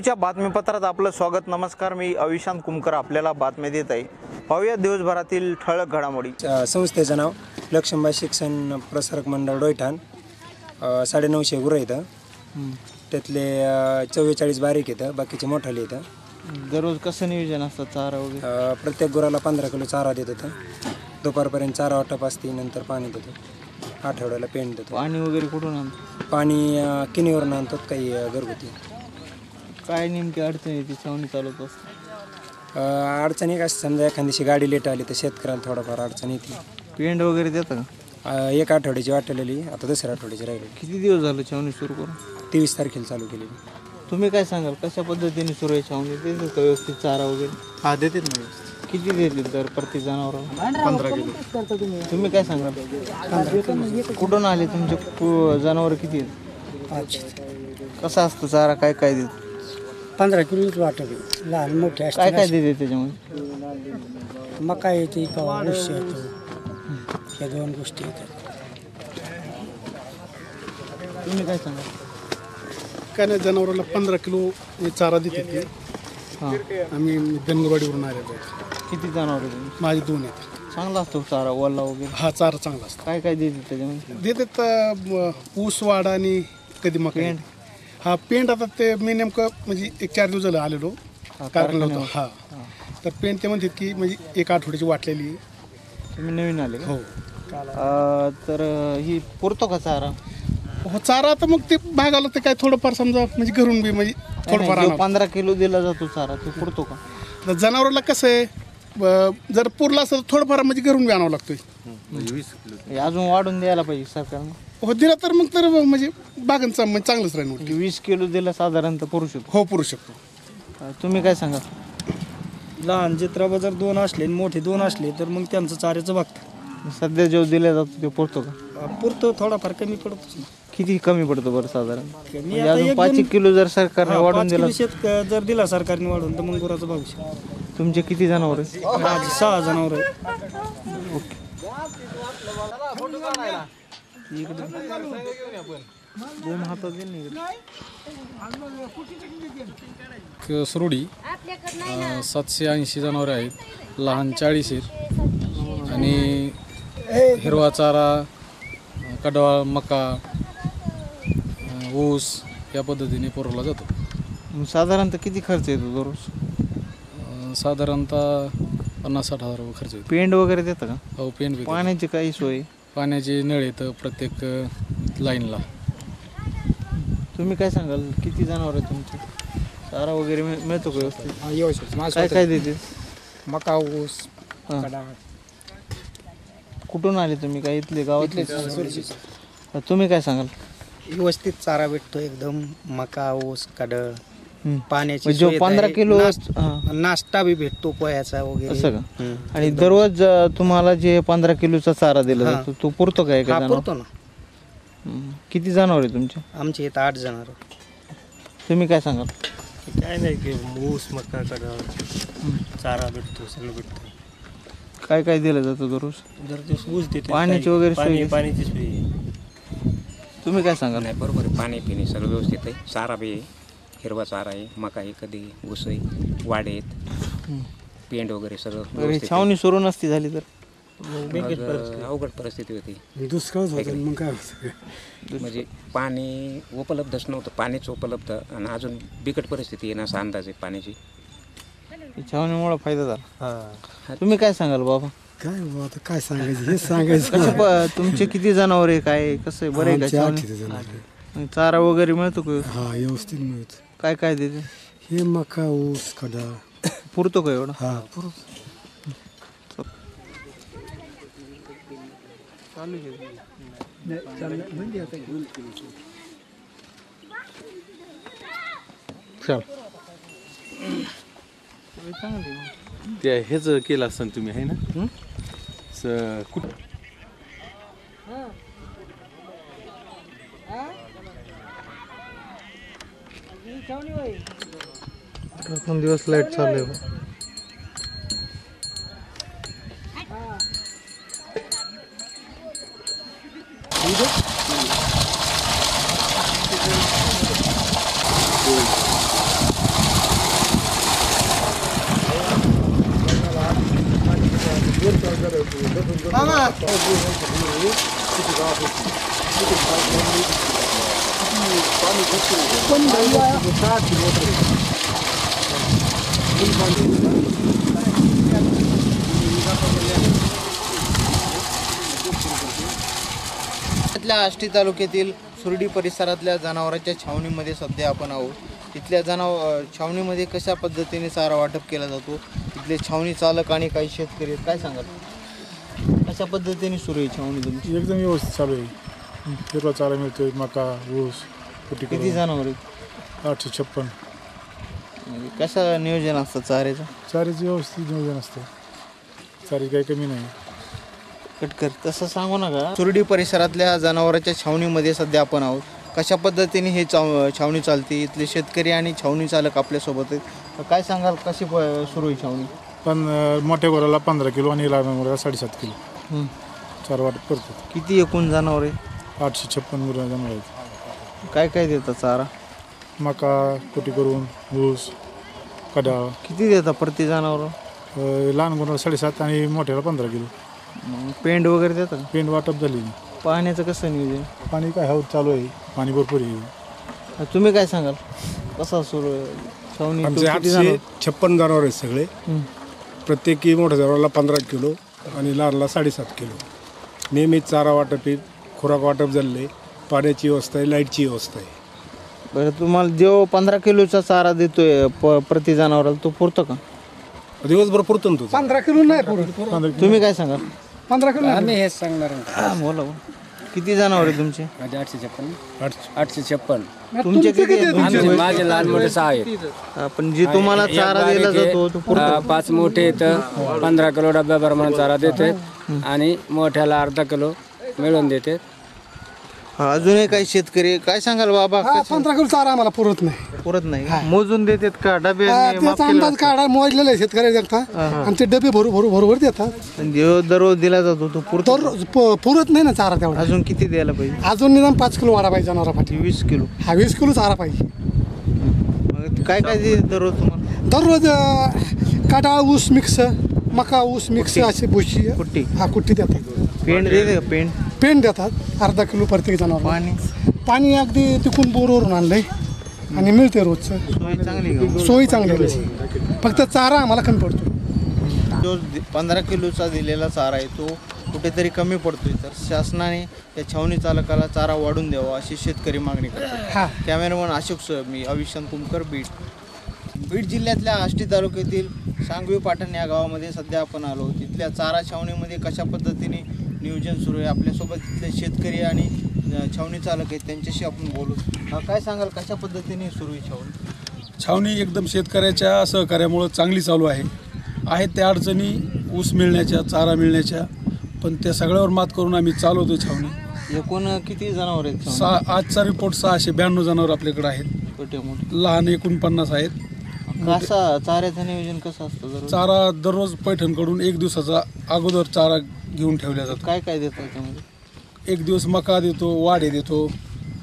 च्या बातमीपत्रात आपलं स्वागत नमस्कार. मी अविशांत कुमकर आपल्याला बातम्या देत आहे. पाहूया दिवसभरातील ठळक घडामोडी. संस्थेचं नाव लक्ष्मीबाई शिक्षण प्रसारक मंडळ डोयठाण साडेनऊशे गुरं इथं. त्यातले चव्वेचाळीस बारीक येतं बाकीचे मोठाले येतं दररोज कसं नियोजन असतं चारा वगैरे? प्रत्येक गुराला पंधरा किलो चारा देत होतं. दुपारपर्यंत चारा वाटप असते नंतर पाणी देतो. आठवड्याला पेंट देतो. पाणी वगैरे कुठून आणतो पाणी किनीवरून आणतो काही घरगुती. काय नेमकी अडचण येते छावणी चालवत असते अ, अडचण असते समजा एखाद्याशी गाडी लेट आली तर शेतकऱ्याला थोडाफार अडचण येते. पेंड वगैरे देतं का? अ, एक आठवड्याची वाटलेली आता दुसऱ्या आठवड्याची राहिली किती दिवस झालं छावणी सुरू करून? तेवीस तारखेला चालू केलेली तुम्ही काय सांगाल कशा पद्धतीने सुरू आहे छावणी? देतात का व्यवस्थित चारा वगैरे? हा देतात ना किती देतील दर प्रत्येक जनावराला? पंधरा किलो. तुम्ही काय सांगाल? कुठून आले तुमचे कु- जनावर किती आहेत? कसा असतो चारा? काय काय देत पंधरा किलोच वाटत लहान मोठे काय काय देते त्याच्यामध्ये? मका येते किंवा ऊस येतो. या दोन गोष्टी येतात. तुम्ही काय सांगाल काय नाही जनावराला पंधरा किलो चारा देते ते. हां. आम्ही धनगरवाडीवरून आलेलो आहे. किती जनावर तुमची? माझे दोन आहेत. चांगला असतो चारा वल्ला वगैरे? हा चारा चांगला असतो. काय काय देते त्याच्यामध्ये? देतात अं, ऊस वाडा आणि कधी मका? हा पेंट आता ते मी नेमकं म्हणजे एक चार दिवस झालं आलेलो. कारखान्याला होतो हा. तर पेंट ते म्हणतात की म्हणजे एक आठवड्याची वाटलेली. आहे. तुम्ही नवीन आले का? हो. अं, तर ही पुरतो का चारा? हो चारा आता मग ते भागाला ते काय थोडंफार समजा म्हणजे घरून बी म्हणजे थोडंफार नाही, जो आणावं. पंधरा किलो दिला जातो चारा तो पुरतो का? आता जनावराला कसं आहे ब- जर पुरला तर थोडंफार म्हणजे घरून बी आणावं लागतोय. हे अजून वाढून द्यायला पाहिजे सरकारनं. हो दिला तर मग तर म्हणजे बागांचा म्हणजे चांगलंच राहील म्हणजे वीस किलो दिला साधारणतः पुरू शकतो. हो पुरू शकतो. अं, तुम्ही काय सांगा? लहान चित्राबा जर दोन असले आणि मोठे दोन असले तर मग त्यांचं चाऱ्याचं बघतं सध्या जो दिला जातो ते पुरतो का? पुरतो थोडाफार कमी पडतोच ना. किती कमी पडतो बरं साधारण? म्हणजे आता अजून एक पाच एक किलो जर सरकारने हा, वाढून पाच दिला किलो शेत जर दिला सरकारने वाढून तर मग गुराचं भविष्य तुमचे किती जनावर सहा जनावर आहे दोन हातात दे ना इकडे. सातशे ऐंशी जनावरे आहेत. लहान चाळीस आहेत. आणि हिरवा चारा अ, कडवा मका अ, ऊस या पद्धतीने पुरवला जातो. मग साधारणतः किती खर्च येतो दररोज? अ, साधारणतः पन्नास साठ हजार रुपये खर्च येतो. पेंड वगैरे देतं का? हो देतो. पाण्याची काही सोय? पाण्याचे नळ येतं प्रत्येक लाईनला. तुम्ही काय सांगाल? किती जनावर आहे तुमचे? चारा वगैरे मिळ- मिळतो का व्यवस्थित? व्यवस्थित. काय काय देते? मका ऊस हा. कुठून आले तुम्ही? काय इथले गावातले? तुम्ही काय सांगाल? व्यवस्थित चारा भेटतो एकदम. मका ऊस कडळ हम्म. पाण्याची म्हणजे जो सोय पंधरा. किलो नाश- हा. नाश्ता बी भेटतो पोह्याचा वगैरे असं का हम्म. आणि दररोज अं, तुम्हाला जे पंधरा किलोचा चारा दिला हा. जातो तो पुरतो का एका हा पुरतो ना किती जनावर आहे तुमचे आमचे इथं आठ जनावर तुम्ही काय सांगाल काय नाही की ऊस मका कडा चारा भेटतो सगळं भेटतं काय काय दिलं जातं दररोज जर ते ऊस देते पाण्याची वगैरे सोय पाणी आहे? पाण्याची सोय आहे. तुम्ही काय सांगाल नाही बरोबर आहे. पाणी पिणे सगळं व्यवस्थित आहे चारा बी आहे हिरवा चारा आहे मका आहे कधी ऊस आहे वाडे आहेत. पेंड वगैरे सगळं अरे व्यवस्थित आहे. छावणी सुरू नसती झाली तर. मग, अवघड परिस्थिती होती. दुष्काळच होतं मग काय होतं? म्हणजे पाणी उपलब्धच नव्हतं पाणीच उपलब्ध आणि अजून बिकट परिस्थिती आहे ना असा अंदाज आहे पाण्याची. छावणीमुळे फायदा झाला. तुम्ही काय सांगाल बाबा? काय बाबा आता काय सांगायचं? हे सांगायचं कसं प- तुमचे किती जनावर आहे काय आहे? कसं आहे? बरं आहे का इथे जनावरं. चारा वगैरे मिळतो का? हा व्यवस्थित मिळत. काय काय देते? हे मका ऊस कडा पुरतो का एवढं? हा. चल. त्या हेच केलं असतं तुम्ही आहे ना? स- कुठ आपण दिवस लाइट चालू आहे Mama! आष्टी तालुक्यातील सुरडी परिसरातल्या जनावरांच्या छावणीमध्ये सध्या आपण आहोत. तिथल्या जनावर छावणीमध्ये कशा पद्धतीने चारा वाटप केला जातो? तिथले छावणी चालक आणि काही शेतकरी आहेत. काय सांगाल? कशा पद्धतीने सुरू आहे छावणी तुमची? एकदम व्यवस्थित चालू आहे. हिरवा चारा मिळतोय मका ऊस. किती जनावर आहेत? आठशे छप्पन. म्हणजे कसं नियोजन असतं चाऱ्याचं? चारीचं व्यवस्थित नियोजन असतं. चारी काही कमी नाही. कटकर तसं सांगू नका. सुरडी परिसरातल्या जनावरांच्या छावणीमध्ये सध्या आपण आहोत. कशा पद्धतीने हे चाव छावणी चालते? इथले शेतकरी आणि छावणी चालक आपल्यासोबत आहेत. तर काय सांगाल कशी प- सुरू आहे छावणी? पण अं, मोठ्या गोराला पंधरा किलो आणि लहान गोराला साडेसात किलो. हं. चार वाटप करतो किती एकूण जनावर आहे? आठशे छप्पन गुरं जनावर आहेत. काय काय देतात चारा? मका कुटी करून ऊस कडाळ. किती देतात प्रति जनावर? अं, लहान गुराला साडेसात आणि मोठ्याला पंधरा किलो. पेंड वगैरे देतात का? पेंड वाटप झाली. पाण्याचं कसं नियोजन? पाणी काय हवं चालू आहे. पाणी भरपूर आहे. तुम्ही काय सांगाल? कसा सुरू आहे? छावणी आमचे किती आठशे जनावर? छप्पन जनावर आहेत सगळे. हं. प्रत्येकी मोठ्या जनावराला पंधरा किलो आणि लहानला साडेसात किलो. नेहमीच चारा वाटप आहे. खुराक वाटप झालेलं आहे. पाण्याची व्यवस्था आहे लाईटची व्यवस्था आहे. बरं तुम्हाला जो पंधरा किलोचा चारा देतोय प प्रति जनावराला तो पुरतो का? दिवसभर पुरतो ना तुझं पंधरा किलो नाही पुरत. तुम्ही काय सांगाल पंधरा किलो नाही आम्ही हेच सांगणार हा, बोला बोला. किती जनावर आहे तुमचे? माझे आठशे छप्पन. आठशे. आठशे छप्पन. तुमचे किती? तुमचे? माझे लहान मोठे सहा आहेत. हा, पण जे तुम्हाला चारा दिला जातो तो पुरतो. पाच मोठे तर पंधरा किलो डब्या प्रमाणे चारा देते आणि मोठ्याला अर्धा किलो मिळून देते. अजूनही काही शेतकरी काय सांगाल बाबा? हा, पंधरा किलो चारा आम्हाला पुरत नाही. पुरत नाही. मोजून देतात का? डबे हा, त्याचा अंदाज काढा मोजलेला आहे शेतकरी देखता आणि ते डबे भरू भरू भरूभर देतात. जो दररोज दिला जातो तो पुरतो प- पुरत नाही ना चारा तेवढा. अजून किती द्यायला पाहिजे? अजून निदान पाच किलो वाढा पाहिजे जनावरापाठी वीस किलो. हा वीस किलो चारा पाहिजे. मग काय काय दे दररोज तुम्हाला? दररोज अं, काटा ऊस मिक्स मका ऊस मिक्स असे भुशी कुट्टी. हा कुट्टी देतात. पेंड देते का? पेंड? पेंड देतात अर्धा किलो प्रत्येक जनावर. पाणी? पाणी अगदी तिकून बोरवरून आणलंय आणि मिळते रोजचं. सोय चांगली का? सोयी चांगली आहे. त्याची. फक्त चारा आम्हाला कमी पडतो. जो पंधरा किलोचा दिलेला चारा आहे तो कुठेतरी कमी पडतोय. तर शासनाने त्या छावणी चालकाला चारा वाढून द्यावा अशी शेतकरी मागणी करतात. हा. कॅमेरामन अशोक सर मी अविशांत कुमकर बीड. बीड जिल्ह्यातल्या आष्टी तालुक्यातील सांगवी पाटण या गावामध्ये सध्या आपण आलो. तिथल्या चारा छावणीमध्ये कशा पद्धतीने नियोजन सुरू आहे? आपल्यासोबत तिथले शेतकरी आणि छावणी चालक आहेत. त्यांच्याशी आपण बोलू. काय सांगाल? कशा पद्धतीने सुरू आहे छावणी? छावणी एकदम शेतकऱ्याच्या सहकार्यामुळं चांगली चालू आहे. आहेत त्या अडचणी ऊस मिळण्याच्या चारा मिळण्याच्या पण त्या सगळ्यावर मात करून आम्ही चालवतो छावणी. एकूण किती जनावर आहेत? सहा आजचा रिपोर्ट सहाशे ब्याण्णव जनावर आपल्याकडे आहेत. लहान एकोणपन्नास आहेत. कसा चाऱ्याचं नियोजन कसं असतं दररोज? चारा दररोज पैठणकडून एक दिवसाचा अगोदर चारा घेऊन ठेवला जातो. काय काय देतं याच्यामध्ये एक दिवस मका देतो वाडे देतो.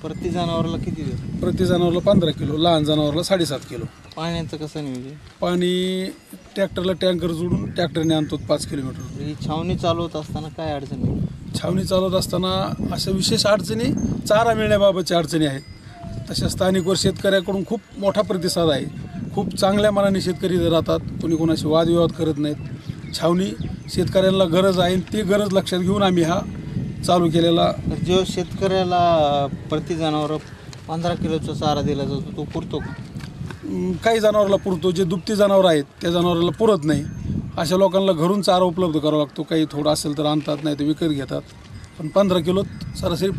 प्रति जनावरला किती देतो प्रति जनावरला पंधरा किलो लहान जनावरला साडेसात किलो. पाण्याचं कसं नियोजन? पाणी ट्रॅक्टरला टँकर जोडून ट्रॅक्टरने आणतो पाच किलोमीटर. ही छावणी चालवत असताना काय अडचण छावणी चालवत असताना अशा विशेष अडचणी चारा मिळण्याबाबतच्या अडचणी आहेत. तशा स्थानिकवर शेतकऱ्याकडून खूप मोठा प्रतिसाद आहे. खूप चांगल्या मनाने शेतकरी राहतात. कोणी कोणाशी वादविवाद करत नाहीत. छावणी शेतकऱ्यांना गरज आहे ती गरज लक्षात घेऊन आम्ही हा चालू केलेला जो शेतकऱ्याला प्रति जनावर पंधरा किलोचा चारा दिला जातो तो पुरतो काही जनावराला पुरतो. जे दुभती जनावर आहेत त्या जनावराला पुरत नाही. अशा लोकांना घरून चारा उपलब्ध करावा लागतो. काही थोडं असेल तर आणतात नाही तर विकत घेतात. पण पंधरा किलो सरासरी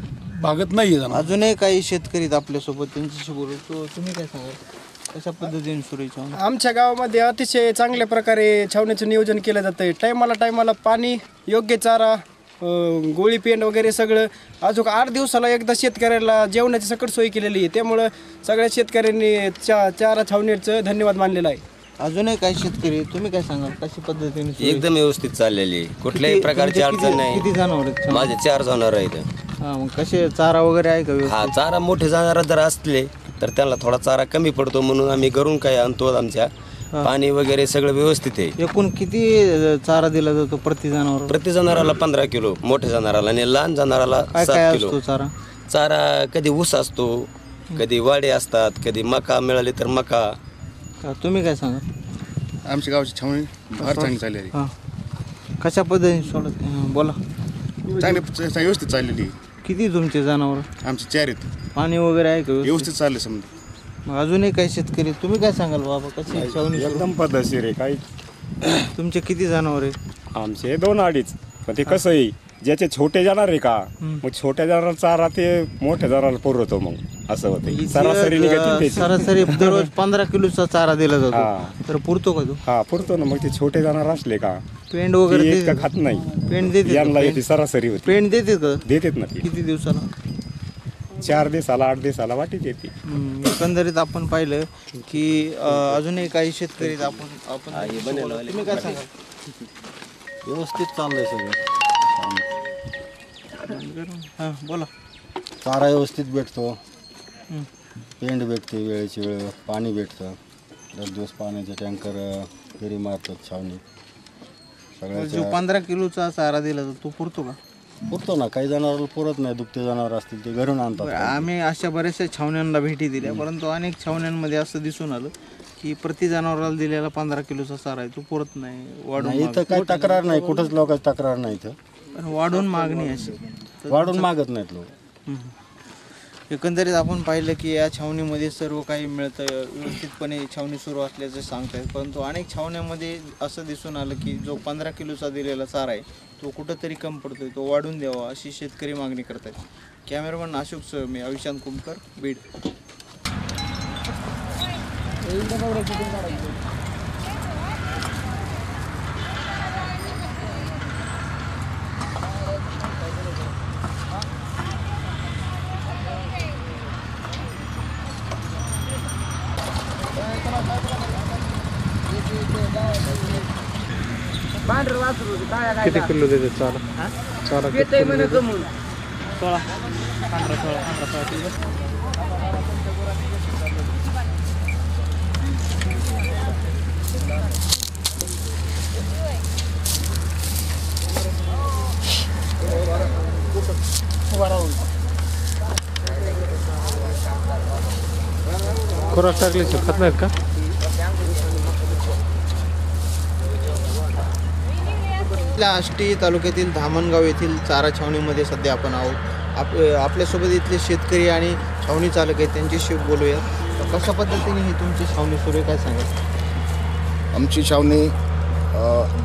भागत नाही आहे अजूनही काही शेतकरी आपल्यासोबत त्यांच्याशी बोलू. तो तुम्ही काय सांगाल? कशा पद्धतीने सुरू आहे छावणी आमच्या गावामध्ये अतिशय चांगल्या प्रकारे छावण्याचं नियोजन केलं जातं टायमाला टायमाला पाणी योग्य चारा अं, गोळी पेंड वगैरे सगळं अजून आठ दिवसाला एकदा शेतकऱ्याला जेवणाची सकट सोय केलेली आहे त्यामुळं सगळ्या शेतकऱ्यांनी चा चारा छावणीचं धन्यवाद मानलेला आहे अजूनही काही शेतकरी. तुम्ही काय सांगाल कशा पद्धतीने सुरू आहे? एकदम व्यवस्थित चाललेली आहे. कुठल्याही किती- प्रकारची तुमचे अडचण किती- नाही किती जनावर आहेत? माझे चार जनावर आहेत हा मग कसे चारा वगैरे आहे का व्यवस्थित? हा चारा मोठे जनावर जर असले तर त्यांना थोडा चारा कमी पडतो म्हणून आम्ही घरून काय आणतो आमच्या. पाणी वगैरे सगळं व्यवस्थित आहे. एकूण किती चारा दिला जातो प्रति जनावर? प्रति जनावराला पंधरा किलो मोठ्या जनावराला आणि लहान जनावराला काय काय सात किलो. असतो चारा? चारा कधी ऊस असतो कधी वाडे असतात कधी मका मिळाली तर मका. का तुम्ही काय सांगा? आमच्या गावची छावणी फार चांगली चाललेली हां. कशा पद्धतीने सोडत हां, बोला. चांगली चांगली व्यवस्थित चाललेली किती तुमचे जनावर? आमचे चार आहेत. पाणी वगैरे आहे का व्यवस्थित? चालले समजा. मग अजूनही काही शेतकरी तुम्ही काय सांगाल बाबा? कशी छावणी सुरू? एकदम पद्धतशीर आहे काही तुमचे किती जनावर आहे आमचे दोन अडीच. पण ते कसं आहे ज्याचे छोटे जाणार आहे का मग छोट्या जनावर चारा ते मोठ्या जनावराला पुरवतो मग असं होतं. सरासरी इथे, निघते अ, त्याची. सरासरी दररोज पंधरा किलोचा चारा दिला हा. जातो तर पुरतो का तो? हा पुरतो ना. मग ते छोटे जनावर असले का पेंड वगैरे देते? खात नाही. पेंड देते का? यांना येते? सरासरी होती. पेंड देते का? देतेत ना ती. किती दिवसाला? चार दिवसाला आठ दिवसाला वाटीत येते. हम्म, एकंदरीत आपण पाहिलं की अ, अजूनही काही शेतकरी. आपण आपण तुम्ही काय सांगाल? व्यवस्थित चाललंय सगळं. हां बोला. चारा व्यवस्थित भेटतो. हं. पेंड भेटते वेळेची वेळ पाणी भेटतं. दर दिवस पाण्याचे टँकर फेरी मारतात छावणी जो सगळ्याच्या पंधरा किलोचा चारा दिला जातो तो पुरतो का? पुरतो ना काही जनावर पुरत नाही दुभते जनावर असतील ते घरून आणतात. बरं, आम्ही अशा बऱ्याचशा छावण्यांना भेटी दिल्या परंतु अनेक छावण्यांमध्ये असं दिसून आलं की प्रति जनावराला दिलेला पंधरा किलोचा चारा आहे तो पुरत नाही वाढून इथं काही तक्रार नाही कुठंच लोकांची तक्रार नाही इथं. पण वाढून मागणी अशी. वाढून मागत नाहीत लोक. हम्म. एकंदरीत आपण पाहिलं की या छावणीमध्ये सर्व काही मिळतं व्यवस्थितपणे छावणी सुरू असल्याचं सांगतायत परंतु अनेक छावण्यामध्ये असं दिसून आलं की जो पंधरा किलोचा दिलेला चारा आहे तो कुठंतरी कम पडतोय तो वाढून द्यावा अशी शेतकरी मागणी करतायत. कॅमेरामन अशोक सह मी अविशांत कुमकर बीड. किती किलो देते चारा चारा किती किलो देते? सोळा पंधरा सोळा पंधरा सोळा किलो खुराक टाकल्याशिवाय खात नाहीत का आपल्या आष्टी तालुक्यातील धामणगाव येथील चारा छावणीमध्ये सध्या आपण आहोत. आप आपल्यासोबत इथले शेतकरी आणि छावणी चालक आहेत त्यांच्याशी बोलूया. तर कशा पद्धतीने ही तुमची छावणी सुरू आहे काय सांगा आमची छावणी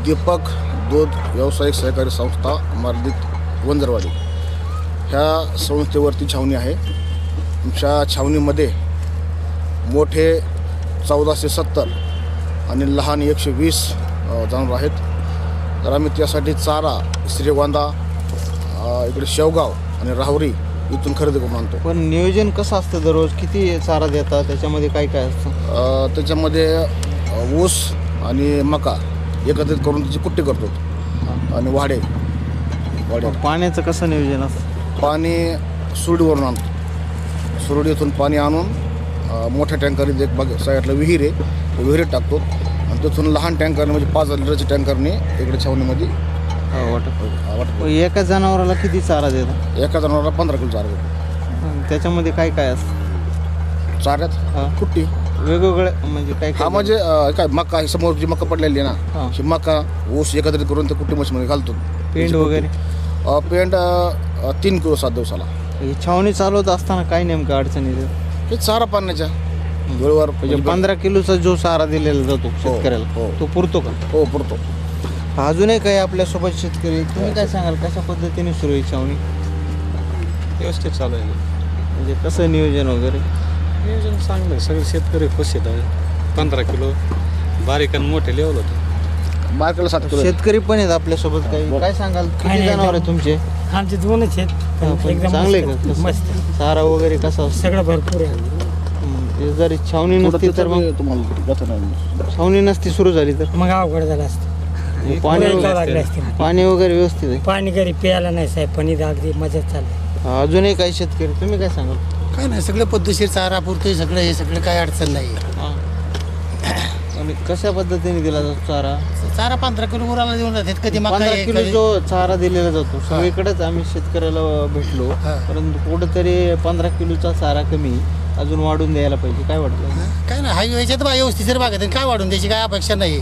दीपक दूध व्यावसायिक सहकारी संस्था मार्दित वंजरवाडी. ह्या संस्थेवरती छावणी आहे. आमच्या छावणीमध्ये मोठे चौदाशे सत्तर आणि लहान एकशे वीस जनावर आहेत. तर आम्ही त्यासाठी चारा श्रीगोंदा इकडे शेवगाव आणि राहुरी इथून खरेदी करून आणतो. पण नियोजन कसं असतं दररोज? किती चारा देतात? त्याच्यामध्ये काय काय असतं? त्याच्यामध्ये ऊस आणि मका एकत्रित करून त्याची कुट्टी करतो. आणि वाडे. वाडे. पाण्याचं कसं नियोजन असतं? पाणी सुरडीवरून आणतो. सुरडीतून पाणी आणून मोठ्या टँकरीत एक बघ साईडला विहीर आहे. विहिरीत टाकतो. आणि तिथून लहान टँकरने म्हणजे पाच लिटरच्या टँकरने इकडे छावणीमध्ये वाटत. वाटत. एका जनावराला किती चारा देतात एका जनावराला पंधरा किलो चारा देतो. हं, त्याच्यामध्ये काय काय असतं? चाऱ्यात कुट्टी. वेगवेगळे म्हणजे काय हा काय म्हणजे अ, काय मका ही समोर जी मका पडलेली आहे ना ही. मका ऊस एकत्रित करून ते कुट्टी मशीनमध्ये घालतो. पेंड वगैरे? अ, पेंड अ, तीन किलो सात दिवसाला. ही छावणी चालवत असताना काय नेमकं अडचणी हे चारा पाण्याच्या. वेळेवर म्हणजे पंधरा किलोचा जो चारा दिलेला जातो शेतकऱ्याला तो पुरतो का? हो पुरतो. अजूनही काही आपल्यासोबत शेतकरी. तुम्ही काय सांगाल कशा पद्धतीने सुरू आहे छावणी? व्यवस्थित चालू आहे. म्हणजे कसं नियोजन वगैरे? नियोजन चांगलं आहे. सगळे शेतकरी खुश आहेत. आहे पंधरा किलो बारीक आणि मोठे लेवल होते. बारकेला सात किलो शेतकरी पण आहेत आपल्यासोबत काही? काय सांगाल? किती नाही, जनावर आहे एकदम- तुमचे? आमचे दोनच आहेत. हा, पण पण एकदम चांगले मस्त- का? मस्त. चारा वगैरे कसा असतो? सगळं भरपूर आहे. हं, ते जरी छावणी नसती तर मग छावणी नसती सुरू झाली तर? मग अवघड झालं असतं. पाणी लागले असते पाणी वगैरे व्यवस्थित आहे? पाणी घरी प्यायला नाही साहेब पण इथं अगदी मजाच चालली. अजूनही काही शेतकरी तुम्ही काय सांगाल? काय नाही सगळं पद्धतशीर चारा पुरतोय सगळं हे सगळं काय अडचण नाही. आणि कशा पद्धतीने दिला जातो चारा? चारा पंधरा किलो गुराला देऊन जातात कधी मका पंधरा आहे, किलो कधी- जो चारा दिलेला जातो सगळीकडेच आम्ही शेतकऱ्याला भेटलो. परंतु कुठंतरी पंधरा किलोचा चारा कमी. अजून वाढून द्यायला पाहिजे. काय वाटतं काय ना हाय व्हायच्यात बा व्यवस्थित जर बागत काय वाढून द्यायची काय अपेक्षा नाही.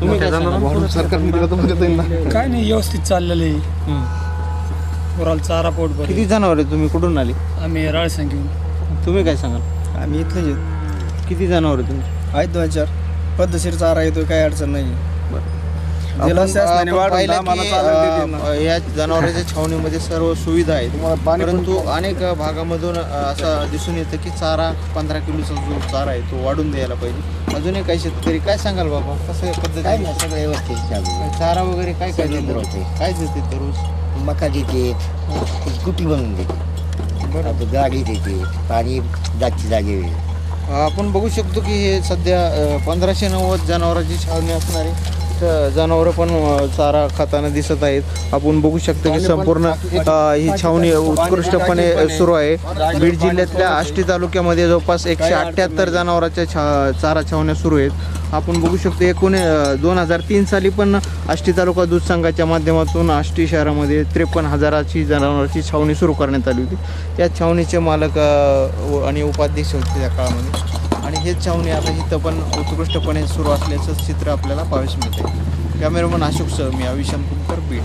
तुम्ही काय सांगाल? काय नाही व्यवस्थित चाललेलं आहे. चारा पोट भर किती जनावर आहे तुम्ही? कुठून आले? आम्ही राळसंग घेऊन तुम्ही काय सांगाल? आम्ही इथलेच आहेत. किती जनावर आहे तुमची? आहेत दोन चार. पद्धतशीर चारा येतो काही अडचण नाही. जिल्हा शासनाने आम्हाला देतील ना. या जनावरांच्या छावणीमध्ये सर्व सुविधा आहेत. परंतु अनेक भागामधून अ, असं दिसून येतं की चारा पंधरा किलोचा जो चारा आहे तो वाढून द्यायला पाहिजे. अजूनही काही शेतकरी काय सांगाल बाबा? कसं पद्धती? काय नाही सगळं व्यवस्थित चारा वगैरे काय काय सगळं देतात? पुरवते. काय देते दररोज मका देते ती कुटी बनवून देते. आता गाडी देते पाणी जागची जागे आपण बघू शकतो की हे सध्या पंधराशे नव्वद जनावरांची छावणी असणारी इथं जनावरं पण चारा खाताना दिसत आहेत. आपण बघू शकतो की संपूर्ण ही छावणी उत्कृष्टपणे सुरू आहे. बीड जिल्ह्यातल्या आष्टी तालुक्यामध्ये जवळपास एकशे अठ्ठ्याहत्तर जनावरांच्या छा चारा छावण्या सुरू आहेत. आपण बघू शकतो एकूण दोन हजार तीन साली पण आष्टी तालुका दूध संघाच्या माध्यमातून आष्टी शहरामध्ये त्रेपन्न हजाराची जनावरांची छावणी सुरू करण्यात आली होती. या छावणीचे मालक आणि उपाध्यक्ष होते त्या काळामध्ये. आणि हेच छावणी आता इथं पण उत्कृष्टपणे सुरू असल्याचं चित्र आपल्याला पाहायला मिळते कॅमेरामन अशोक सह मी अविशम कुमकर बीड.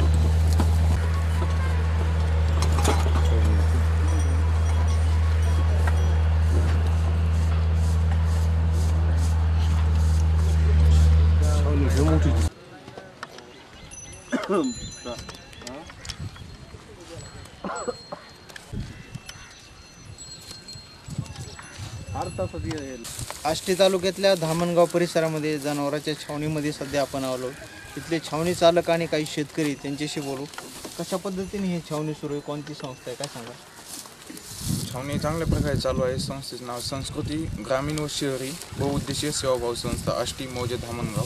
आष्टी तालुक्यातल्या धामणगाव परिसरामध्ये जनावरांच्या छावणीमध्ये सध्या आपण आलो. इथले छावणी चालक आणि काही शेतकरी त्यांच्याशी बोलू. कशा पद्धतीने ही छावणी सुरू आहे? कोणती संस्था आहे? काय सांगा छावणी चांगल्या प्रकारे चालू आहे. संस्थेचं नाव संस्कृती ग्रामीण व शहरी बहुउद्देशीय सेवाभाव संस्था आष्टी मौजे धामणगाव.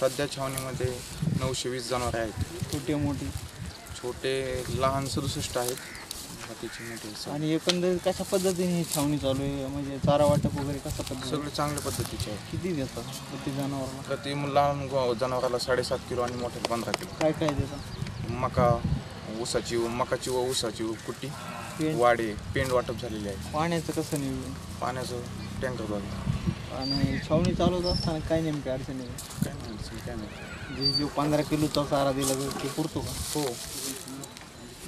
सध्या छावणीमध्ये नऊशे वीस जनावरे आहेत. छोटे मोठी? छोटे लहान सदुसष्ट आहेत. मोठे. आणि एकंदरीत कशा पद्धतीने ही छावणी चालू आहे? म्हणजे चारा वाटप वगैरे कशा पद्धतीने? सगळे चांगल्या पद्धतीचे आहे. किती देतात प्रति जनावराला? प्रति लहान गो- जनावराला साडेसात किलो आणि मोठ्याला पंधरा किलो. काय काय देतात मका ऊसाची मकाची व ऊसाची कुट्टी पेंड? वाडे पेंड वाटप झालेली आहे. पाण्याचं कसं नियोजन? पाण्याचं टँकर आणि छावणी चालवत असताना काय नेमकी अडचणी आहे? काय नाही अडचण, काय नाही. जे जो पंधरा किलोचा चारा दिला जातो ते पुरतो का? हो.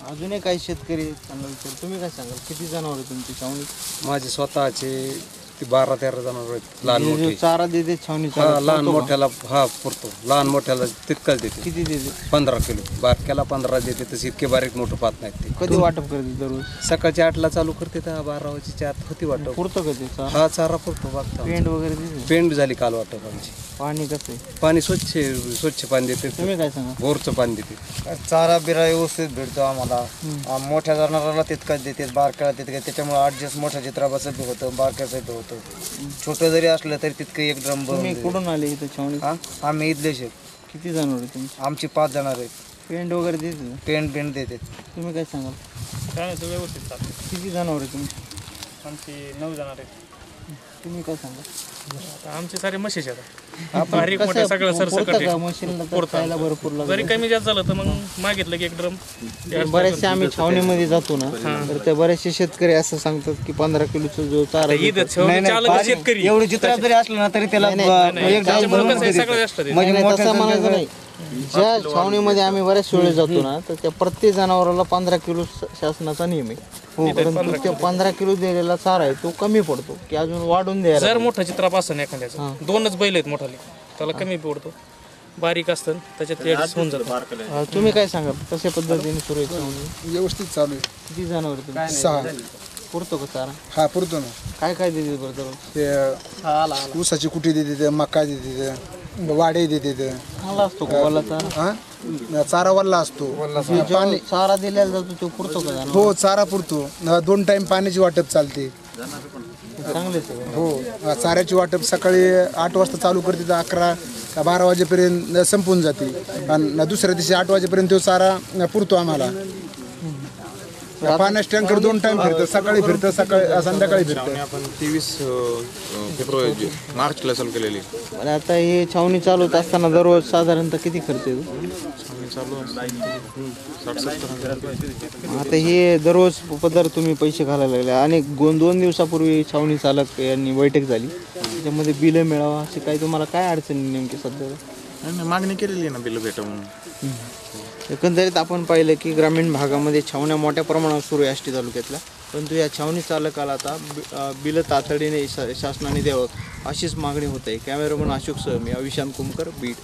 अजूनही काही शेतकरी सांगाल तर तुम्ही काय सांगाल? किती जनावर तुमची? छावणी माझे स्वतःचे ते बारा तेरा जणांवर आहेत लहान जो मोठे. चारा देते छावणी हा चारा लहान पुरतो का? मोठ्याला हा पुरतो लहान मोठ्याला तितकाच देते. किती देते? पंधरा किलो. बारक्याला पंधरा देते तसे इतके बारीक मोठं पाहत नाहीत ते. कधी वाटप करते दररोज? सकाळच्या आठला चालू करते तर बारा वाजेच्या आत होती वाटप. पुरतो का ते चारा? हा चारा पुरतो बघता पेंड वगैरे देते? पेंड झाली काल वाटप आमची. पाणी कसं आहे? पाणी स्वच्छ स्वच्छ पाणी देते. तुम्ही काय सांगा? बोरचं पाणी देते. चारा बिरा व्यवस्थित भेटतो आम्हाला. मोठ्या जनावराला तितकंच देते बारक्याला तितकं त्याच्यामुळे ॲडजस्ट मोठ्या चित्राबाचं बी होतं बारक्याचं बी होतं. छोटं जरी असलं तरी तितकं एक ड्रम तुम्ही कुठून आले इथं छावणी? आम्ही इथले शेत किती जनावर आहे तुमची? आमची पाच जणार आहेत. पेंड वगैरे देते पेंट पेंट देते. तुम्ही काय सांगाल? काय नाही तो व्यवस्थित चालतो किती जनावर आहे तुमची आमची नऊ जाणार आहेत. तुम्ही काय सांगा आता आमचे सारे म्हशीचे बारीक मोठे सगळं सरसकट भरपूर. जरी कमी जास्त झालं तर मग मागितलं की एक ड्रम बरेचसे आम्ही छावणीमध्ये जातो ना तर ते बरेचसे शेतकरी असं सांगतात की पंधरा किलोचा जो चारा शेतकरी. एवढी चित्रात जरी असलं ना तरी त्याला. म्हणजे नाही, तसं म्हणायचं. ज्या छावणीमध्ये आम्ही बऱ्याच वेळेस जातो ना तर त्या प्रत्येक जनावराला पंधरा किलो शासनाचा नियम आहे परंतु त्या पंधरा किलो. दिलेला चारा आहे तो कमी पडतो की अजून वाढून द्यायला जर. मोठं चित्राप असतं एखाद्याचं. दोनच बैल आहेत मोठाले. त्याला कमी पडतो. बारीक असतं त्याच्यात होऊन जातं. अं, तुम्ही काय सांगाल कशा पद्धतीने सुरू आहे व्यवस्थित चालू आहे. किती जनावर तुम्ही सहा. पुरतो का चारा? हा पुरतो ना. काय काय देते बरं दररोज ते ऊसाची कुटी देते ते मका देते ते वाडे देते ते. चांगला असतो का? चारा? हा? चारा वल्ला असतो. पाणी चारा. दिलेला जातो तो पुरतो का जनावर? हो चारा पुरतो. न- दोन टाइम पाण्याची वाटप चालते. चांगलेच आहे हो अ, चाऱ्याची वाटप सकाळी आठ वाजता चालू करते तर अकरा का बारा वाजेपर्यंत संपून जाते. आणि दुसऱ्या दिवशी आठ वाजेपर्यंत तो चारा अ, पुरतो आम्हाला. पाण्याचे टँकर दोन टाइम फिरतं सकाळी फिरतं सकाळी संध्याकाळी छावणी फिरतं. आपण तेवीस फेब्रुवारी मार्चला चालू केलेली. आणि आता हे छावणी चालवत असताना दररोज साधारणतः किती खर्च येतो? छावणी चालू साठ सत्तर आता हे दररोज पदर तुम्ही पैसे घालायला लागले. आणि दोन दोन दिवसापूर्वी छावणी चालक यांनी बैठक झाली. त्याच्यामध्ये बिलं मिळावा असे काही तुम्हाला काय अडचणी नेमकी सध्या? मागणी केलेली आहे ना बिल भेटा म्हणून एकंदरीत आपण पाहिलं की ग्रामीण भागामध्ये छावण्या मोठ्या प्रमाणावर सुरू आहे आष्टी तालुक्यातल्या. परंतु या छावणी चालकाला आता बिल बिलं तातडीने शा- शासनाने द्यावं अशीच मागणी होत आहे. कॅमेरामन अशोक सहमी अविशांत कुमकर बीड.